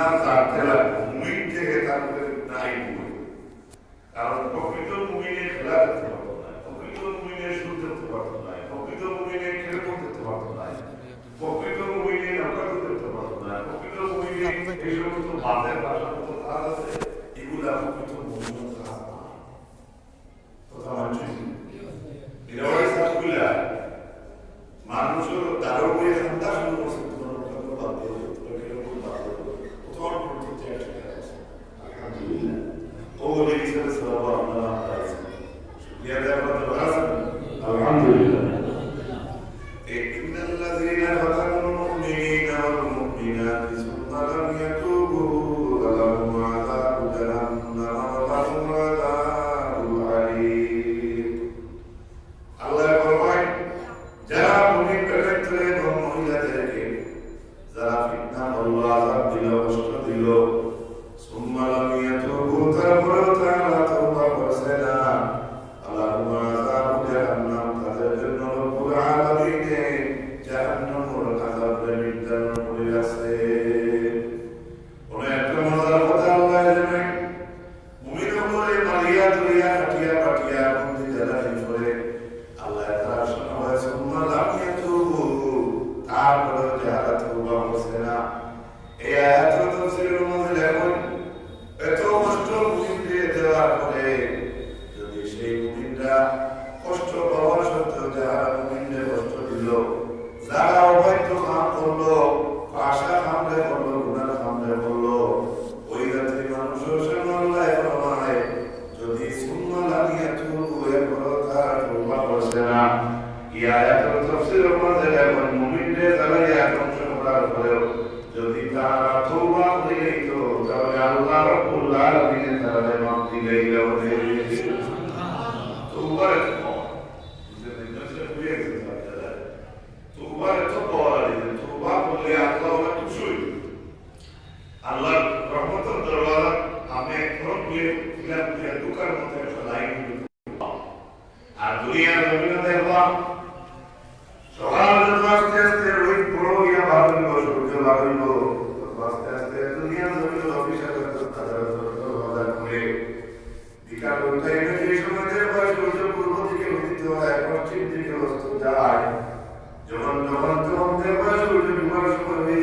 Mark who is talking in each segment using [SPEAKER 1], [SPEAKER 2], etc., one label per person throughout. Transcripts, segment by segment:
[SPEAKER 1] সুন্নার তার মুমিন থেকে তাদের নাই কারণ প্রকৃত মুমিনের খেলা করতে পারতো না, প্রকৃত মুমিনের সুদ করতে পারতো না, প্রকৃত মুমিনের খেলকুদ করতে পারত না, প্রকৃত মুমিনের নৌকাকুদ করতে পারতো না, প্রকৃত মুমিনের এই সমস্ত বাধের ভাষা কথা আছে, এগুলা প্রকৃত familia tiene Primeras,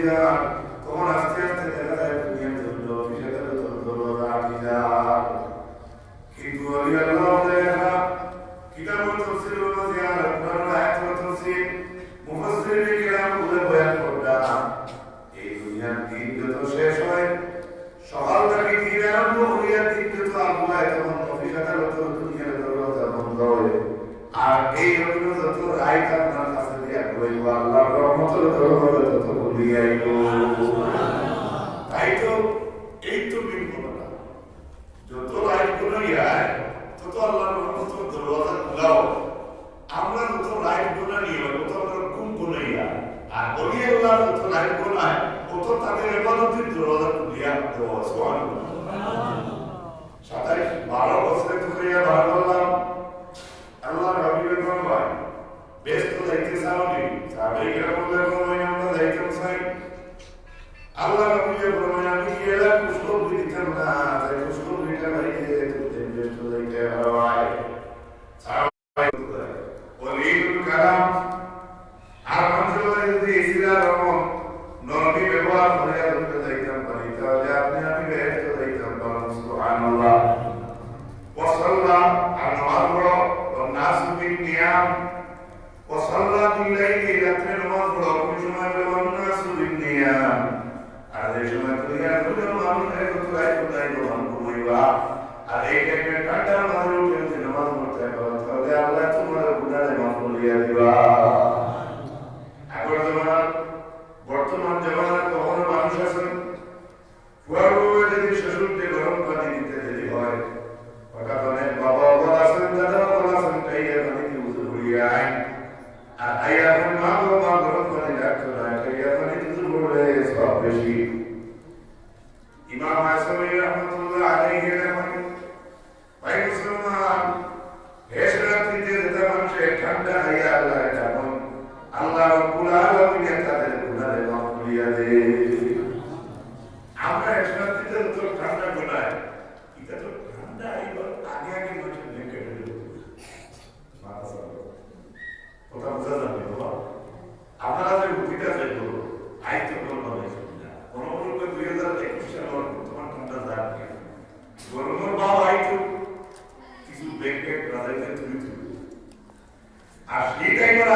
[SPEAKER 1] are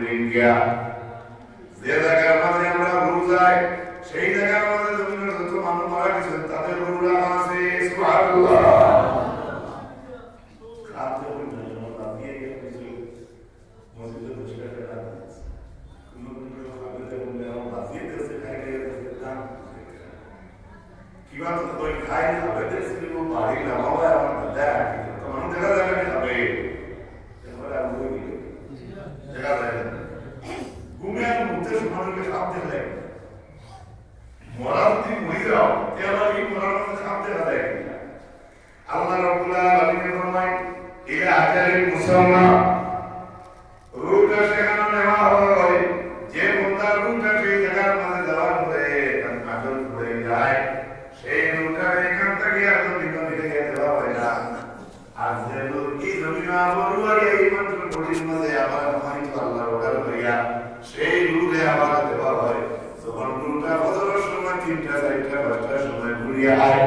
[SPEAKER 1] in India. যে জায়গার মাঝে আমরা গরু যাই, সেই জায়গার মাঝে জমিনের যত মানুষ মারা গেছেন তাদের গরু রাখা যায় আর যে লোকটি জমি এই মাত্র ঘটির মধ্যে আবার মহানিত আল্লাহ ওটার সেই রুলে আবার দেওয়া হয় তখন রুলটা সময় তিনটা, চারটা, পাঁচটার সময় ঘুরিয়ে আয়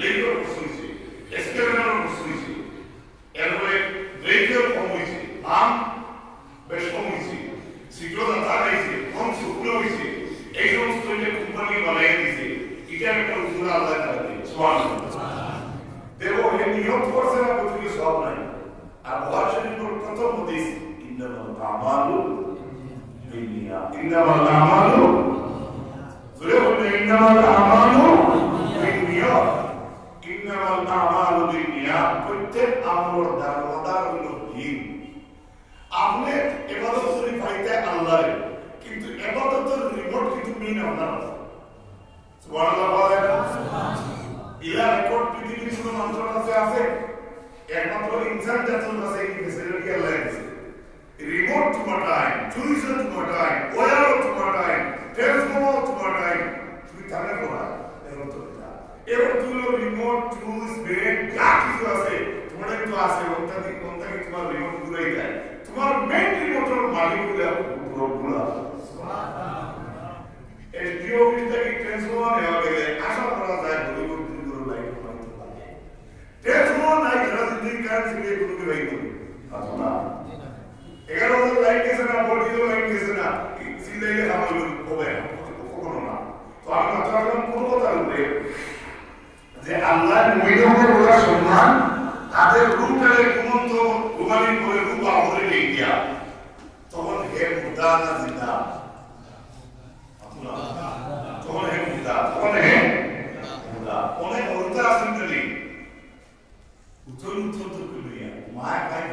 [SPEAKER 1] Leave Twitter to my time, Oyaro to my time, Telefone to my time, Twitter never এবার তুলো রিমোট টুলস ব্রেক যা কিছু আছে তোমার একটু আছে ওটা দিয়ে কোনটা কি তোমার রিমোট ঘুরাই দেয়। তোমার মেন রিমোটের মালিক হলে রবুলা এসডিও অফিস থেকে ট্রান্সফর্মার নেওয়া গেলে আশা করা যায় হলিউড দুর্গুলো লাইট বানাইতে পারে। ট্রান্সফর্মার নাই তারা যদি কারেন্ট সিগন্যাল কোনো বিবাহিত আসলে আচ্ছা, এগারো বছর লাইন গেছে না বর্ধিত লাইন গেছে না। সিলাইলে আমার হবে। কখনো না। তো আমি কথা বললাম কোন কথার উপরে যে আল্লাহ মহিলাদের ওরা সম্মান, তাদের রূপটাকে ঘুমন্ত ঘুমানি করে, রূপ আহরে নিয়ে গিয়া, তখন হে মুদা না জিদা তখন হে মুদা তখন হে মুদা অনেক অর্থ আসেন উত্তর উত্তর তো মায়া খায়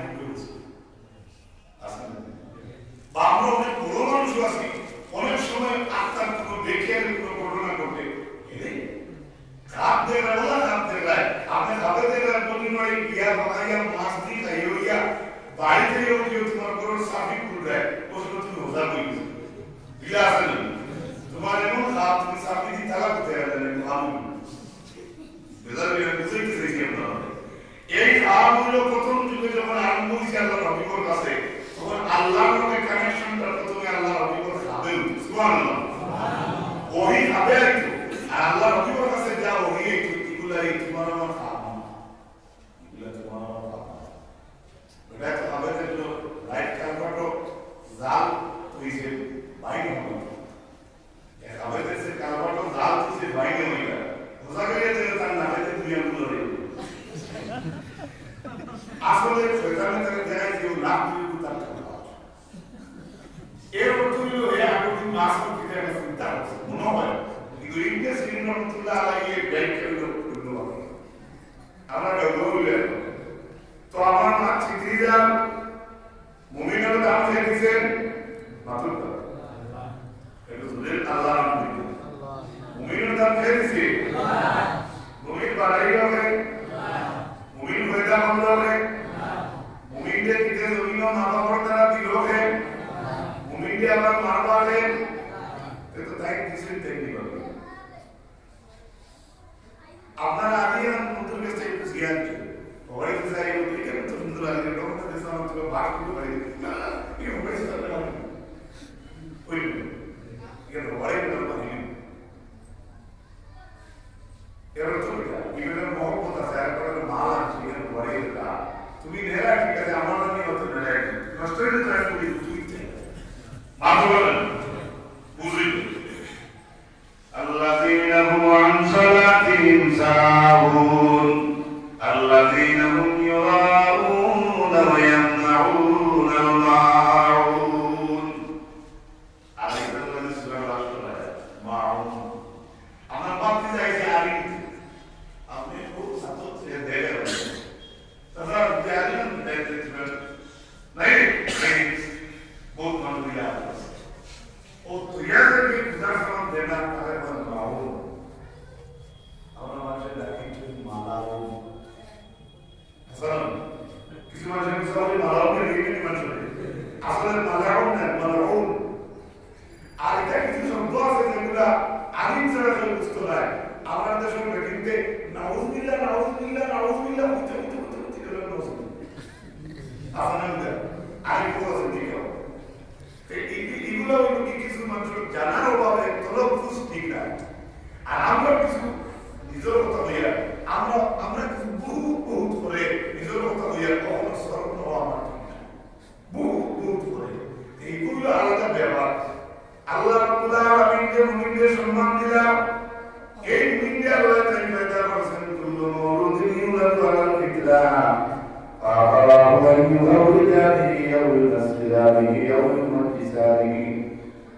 [SPEAKER 1] Oye,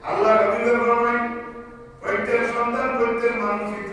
[SPEAKER 1] আল্লাহ রবিবার প্রত্যেক সন্তান প্রত্যেক মানুষের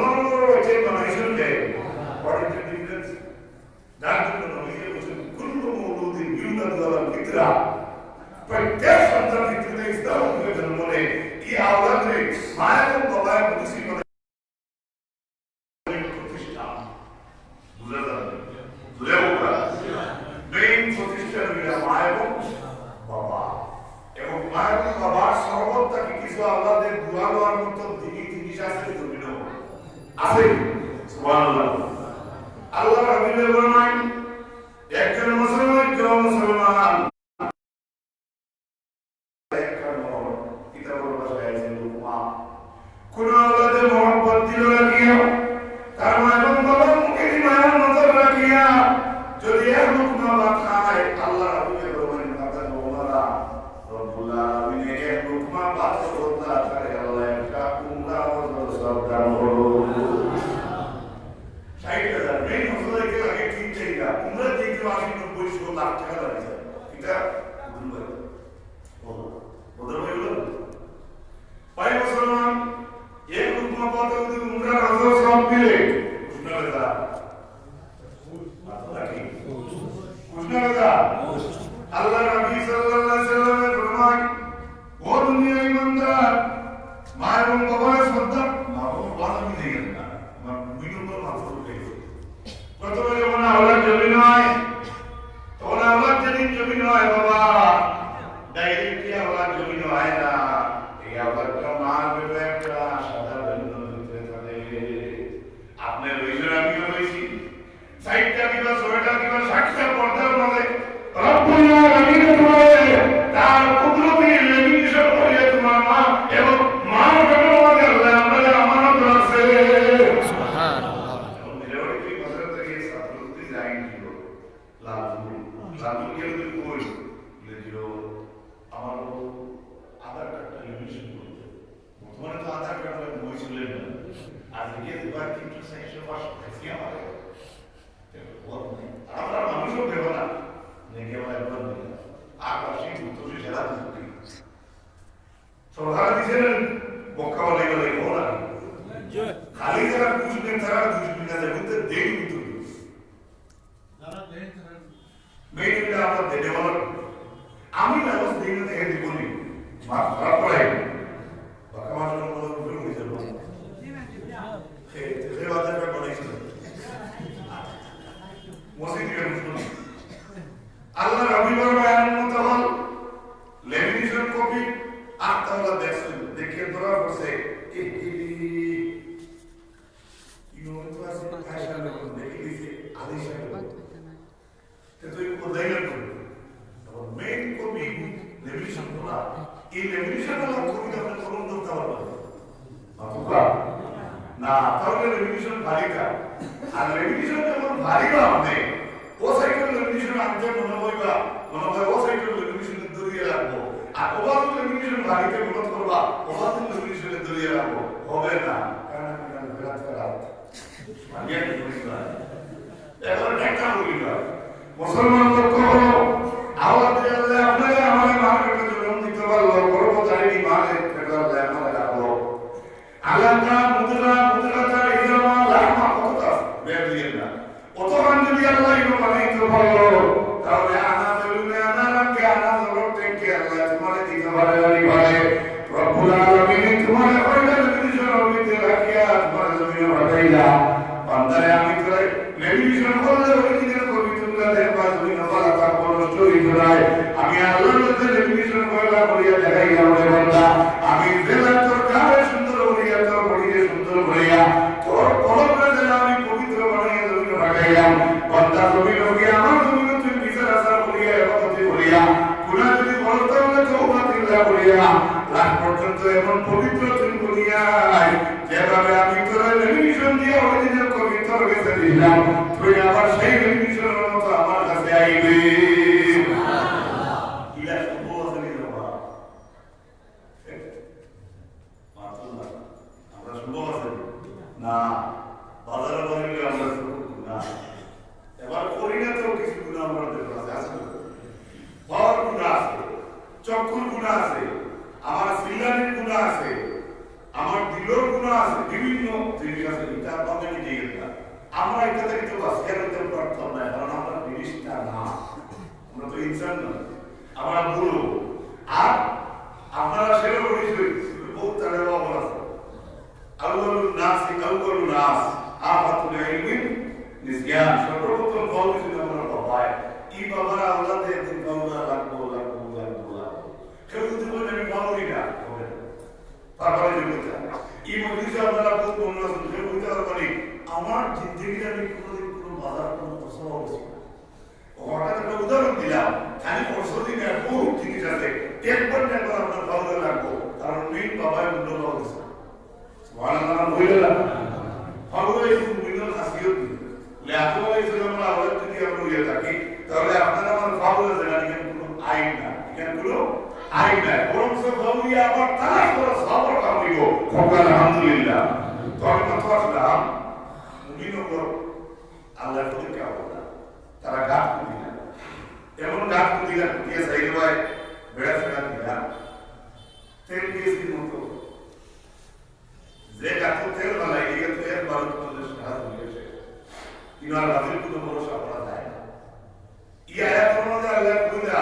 [SPEAKER 1] no, I take my national day. What is the difference? That you know, he was in Kulumudu, the Yunnan Dala Mitra. But that's what the Mitra is down with the money. He outlanded, smile, the life of the সাইডটা কিবা sweater কিবা শার্টটা পর্দার মাঝে রব্বুল দিনের তুই আবার সেই মেডিটেশনের মতো আমার কাছে আইবি ইলা সম্ভব আছে নি বাবা মাতুল্লাহ আমরা সম্ভব আছে না বাজারে বাজারে আমরা না এবার করি না তো কিছু গুণ আমরা দেখতে আছে আছে পাওয়ার গুণ আছে চক্ষুর গুণ আছে আমার সিলানির গুণ আছে আমার দিলর গুণ আছে বিভিন্ন জিনিস আছে এটা আপনাদের দিয়ে না আমরা এটা থেকে তো বাস্কের হতে পারতাম না কারণ আমরা জিনিসটা না আমরা তো ইনসান না আমরা বুড়ো আর আপনারা সেটা বলেছিলেন বহুত তাদের অবর আছে আউয়ালুন নাস আউয়ালুন নাস আফাতুল ইলমি নিসয়ান সর্বপ্রথম কল ছিল আমরা বাবায় ই বাবারা আওলাদ একদিন বাবা লাগবো লাগবো লাগবো লাগবো কেউ যদি বলে আমি বাবুই না হবে না। তারপরে যে বলতে মধ্যে আপনারা খুব মনে আছেন, যে বলতে পারি আমার জিন্দগিতে আমি কোনোদিন কোনো বাধার কোনো প্রশ্ন হচ্ছি হঠাৎ একটা উদাহরণ দিলাম। খালি পরশু দিন জিনিস আছে একবার না একবার আপনার ভালো লাগবো কারণ মেন বাবাই মূল্য পাওয়া গেছে সুবহানাল্লাহ বললেন ভালো এই মূল্য খাসিয়ত লে আপনারা আমরা আওয়াজ যদি আমরা ইয়ে থাকি। তাহলে আপনারা আমার ভালো আছে কোনো আইন না। আইন বরং ইয়ে আবার তারা করে সবর কামিব খোকার আলহামদুলিল্লাহ। তো আমি কথা আসলাম মুমিন উপর আল্লাহ পরীক্ষা হবে না, তারা গাছ পুঁতি এমন গাছ পুঁতি না সাইড হয়, বেড়া ফেরা দিলা তেল দিয়েছি মতো? যে গাছ তেল না লাগে গিয়ে তো একবার তোমাদের সারা হয়েছে ইনার রাতের কোনো ভরসা করা যায় না। ই আয়াতের মধ্যে আল্লাহ কইলা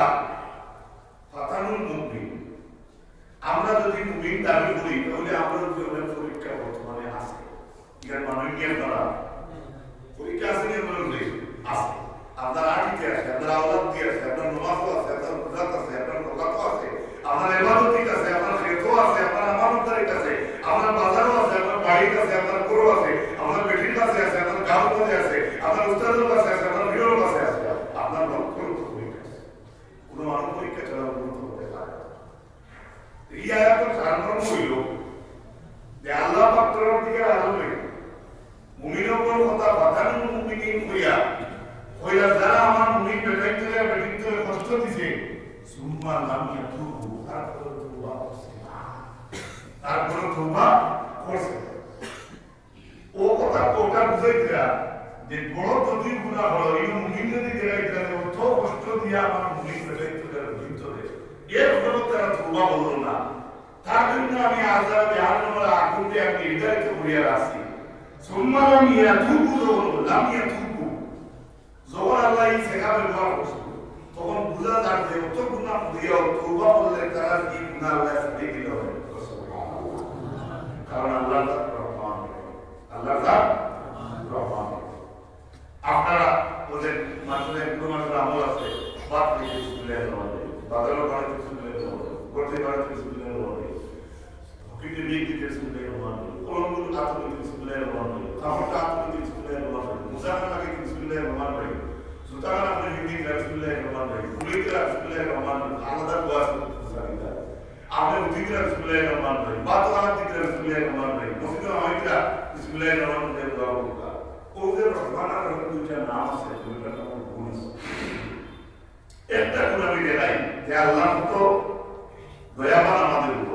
[SPEAKER 1] ফাতানুল মুমিন আমরা যদি মুমিন দাবি করি তাহলে আমরা অনেক পরীক্ষা বর্তমানে আছে ইয়ার মানুষ নিয়ে আপনারা পরীক্ষা আছে নিয়ে মানুষ আছে আপনার আটিতে আছে আপনার আওলাদ দিয়ে আছে আপনার নমাজও আছে আপনার গুজাত আছে আপনার প্রকাতও আছে আপনার এবাদতিক আছে আপনার খেতও আছে আপনার আমানতদারিক আছে আপনার বাজারও আছে আপনার বাড়ির কাছে আপনার গরু আছে আপনার বেটির কাছে আছে আপনার গাঁও কাছে আছে আপনার উস্তাদের কাছে আছে আপনার ভিড়ের কাছে আছে আপনার লক্ষ লক্ষ পরীক্ষা আছে কোনো মানুষ পরীক্ষা ছাড়া উন্নত হতে পারে না। আয়াতের সারমর্ম হইল যে আল্লাহ পাক তোর দিকে আলোকে মুমিনের উপর কথা বাধানো মুমিনিন হইয়া হইয়া যারা আমার মুমিন বেটাইতে বেটিতে কষ্ট দিছে, সুম্মা লাম ইয়াতুবু তারপর তওবা করছে তারপর তওবা করছে ও কথা ওটা বুঝাইছিলা? যে বড় যদি গুণা হলো এই মুমিন যদি দেখাইতে অত কষ্ট দিয়া আমার মুমিন বেটাইতে ভিতরে এর ফলে তারা তওবা বলল না। তার জন্য আমি আজাব জাহান্নামের আগুন দিয়ে আমি নির্ধারিত করিয়া রাখছি। সুম্মা লাম ইয়াতুবু, যখন লাম ইয়াতুবু, যখন আল্লাহ এই ব্যবহার করছিল, তখন বুঝা যাক যে অত গুণা দিয়ে তওবা করলে তারা কি গুণা আল্লাহ দিল? কারণ আল্লাহ রহমান। আল্লাহ রহমান। আপনারা ওদের মাসুদের একটু মাসের আমল আছে? বাদ রহমান বাজারও বাড়িতে স্কুলের রহমান করতে বাড়িতে স্কুলের কাপড় কাতুল দিতে স্কুলের রহমান মুসাফা লাগে স্কুলের রহমান ভাই সুতরাং আপনি হিন্দি স্কুলের রহমান ভাই পুলিশ স্কুলের রহমান আলাদা গোয়া আপনি উদ্দিকরা স্কুলের রহমান ভাই বাতলা দিকরা রহমান ভাই মসজিদ আমাইকরা বিসমিল্লাহির রহমানির রহিম দোয়া করবা ওদের রহমান আর রহিম দুইটা নাম আছে। দুইটা নাম আছে। একটা গুণ আমি দেখাই যে আল্লাহ তো দয়াবান আমাদের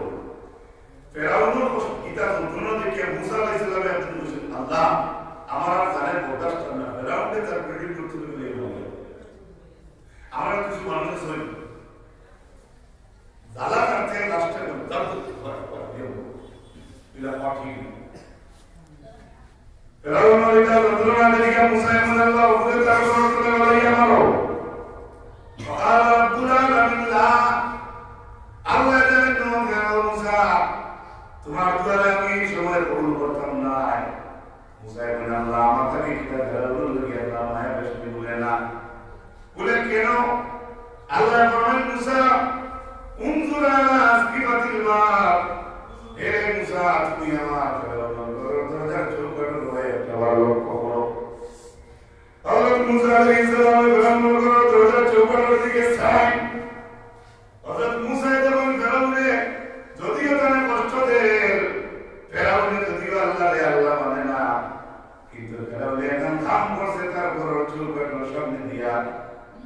[SPEAKER 1] ফেরাউনের কিতাব যন্ত্রণা দেখে মুসা আলাইহিস সালামে আপনি বলছেন আল্লাহ আমার আর জানে বরদাস্ত না ফেরাউনকে তার ক্রেডিট করতে গেলে এই হবে আমরা কিছু মানুষ হই জ্বালা কাটতে লাস্টে উদ্ধার করতে পারে এটা পাঠিয়ে ফেরাউন এটা যন্ত্রণা দেখে মুসা এমন আল্লাহ উপরে তার করতে বলে আমারও وقال ربنا لله আল্লাহ জানেন তোমাকে মুসা তোমার দ্বারা আমি সময় কবুল করতাম না। মুসা ibn আল্লাহ, আমার থেকে কিটা ধরল লাগে আল্লাহ মায়া বেশি বলে না। বলে, কেন? আল্লাহ বলেন, মুসা, উনজুর আসকিবাতিল মা হে মুসা, তুমি আমার দরজার চৌকাট রয়ে একটা লক্ষ্য করো হযরত মুসা আলাইহিস সালাম করো দরজার চৌকাটের দিকে চাই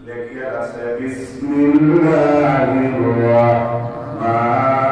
[SPEAKER 1] لكي أسبس من الله الرحمن